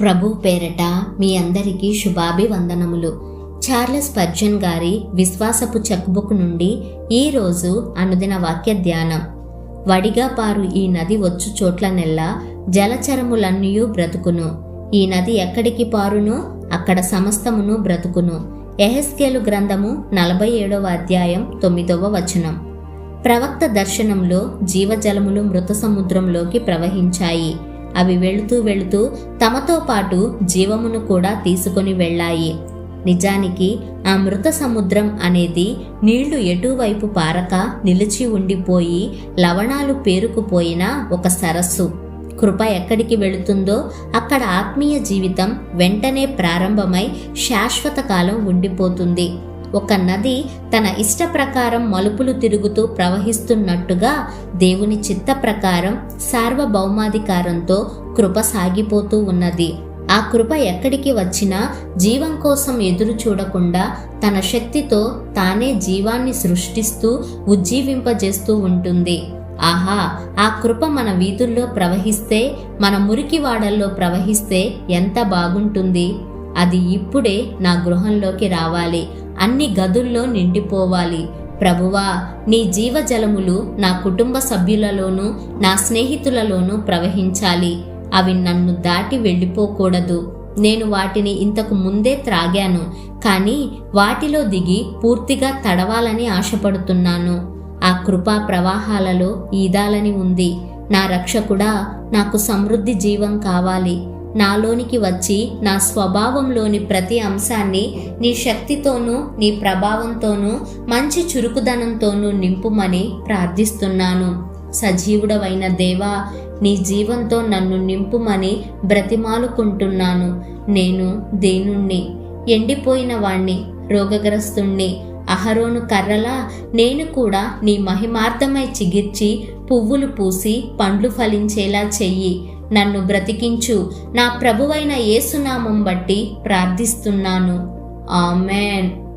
ప్రభు పేరట మీ అందరికీ శుభాభివందనములు. చార్లెస్ పర్జన్ గారి విశ్వాసపు చెక్బుక్ నుండి ఈ రోజు అనుదిన వాక్య ధ్యానం. వడిగా పారు ఈ నది వచ్చు చోట్ల నెల్ల జలచరములన్నయూ బ్రతుకును. ఈ నది ఎక్కడికి పారును? అక్కడ సమస్తమును బ్రతుకును. ఎహెస్కేలు గ్రంథము నలభై ఏడవ అధ్యాయం తొమ్మిదవ వచనం. ప్రవక్త దర్శనంలో జీవజలములు మృత సముద్రంలోకి ప్రవహించాయి. అవి వెళుతూ వెళుతూ తమతో పాటు జీవమును కూడా తీసుకొని వెళ్ళాయి. నిజానికి ఆ మృత సముద్రం అనేది నీళ్ళు ఎటువైపు పారక నిలిచి ఉండిపోయి లవణాలు పేరుకుపోయిన ఒక సరస్సు. కృప ఎక్కడికి వెళుతుందో అక్కడ ఆత్మీయ జీవితం వెంటనే ప్రారంభమై శాశ్వత కాలం ఉండిపోతుంది. ఒక నది తన ఇష్ట ప్రకారం మలుపులు తిరుగుతూ ప్రవహిస్తున్నట్టుగా దేవుని చిత్త ప్రకారం సార్వభౌమాధికారంతో కృప సాగిపోతూ ఉన్నది. ఆ కృప ఎక్కడికి వచ్చినా జీవం కోసం ఎదురు చూడకుండా తన శక్తితో తానే జీవాన్ని సృష్టిస్తూ ఉజ్జీవింపజేస్తూ ఉంటుంది. ఆహా ఆ కృప మన వీధుల్లో ప్రవహిస్తే మన మురికి వాడల్లో ప్రవహిస్తే ఎంత బాగుంటుంది. అది ఇప్పుడే నా గృహంలోకి రావాలి. అన్ని గదుల్లో నిండిపోవాలి. ప్రభువా నీ జీవజలములు నా కుటుంబ సభ్యులలోనూ నా స్నేహితులలోనూ ప్రవహించాలి. అవి నన్ను దాటి వెళ్ళిపోకూడదు. నేను వాటిని ఇంతకు ముందే త్రాగాను కానీ వాటిలో దిగి పూర్తిగా తడవాలని ఆశపడుతున్నాను. ఆ కృపా ప్రవాహాలలో ఈదాలని ఉంది. నా రక్షకుడా నాకు సమృద్ధి జీవం కావాలి. నాలోనికి వచ్చి నా స్వభావంలోని ప్రతి అంశాన్ని నీ శక్తితోనూ నీ ప్రభావంతోనూ మంచి చురుకుదనంతోనూ నింపుమని ప్రార్థిస్తున్నాను. సజీవుడవైన దేవా నీ జీవంతో నన్ను నింపుమని బ్రతిమాలుకుంటున్నాను. నేను దేనుణ్ణి ఎండిపోయిన వాణ్ణి రోగగ్రస్తుణ్ణి అహరోను కర్రలా నేను కూడా నీ మహిమార్థమై చిగిర్చి పువ్వులు పూసి పండ్లు ఫలించేలా చెయ్యి. నన్ను బ్రతికించు. నా ప్రభువైన యేసునామం బట్టి ప్రార్థిస్తున్నాను. ఆమెన్.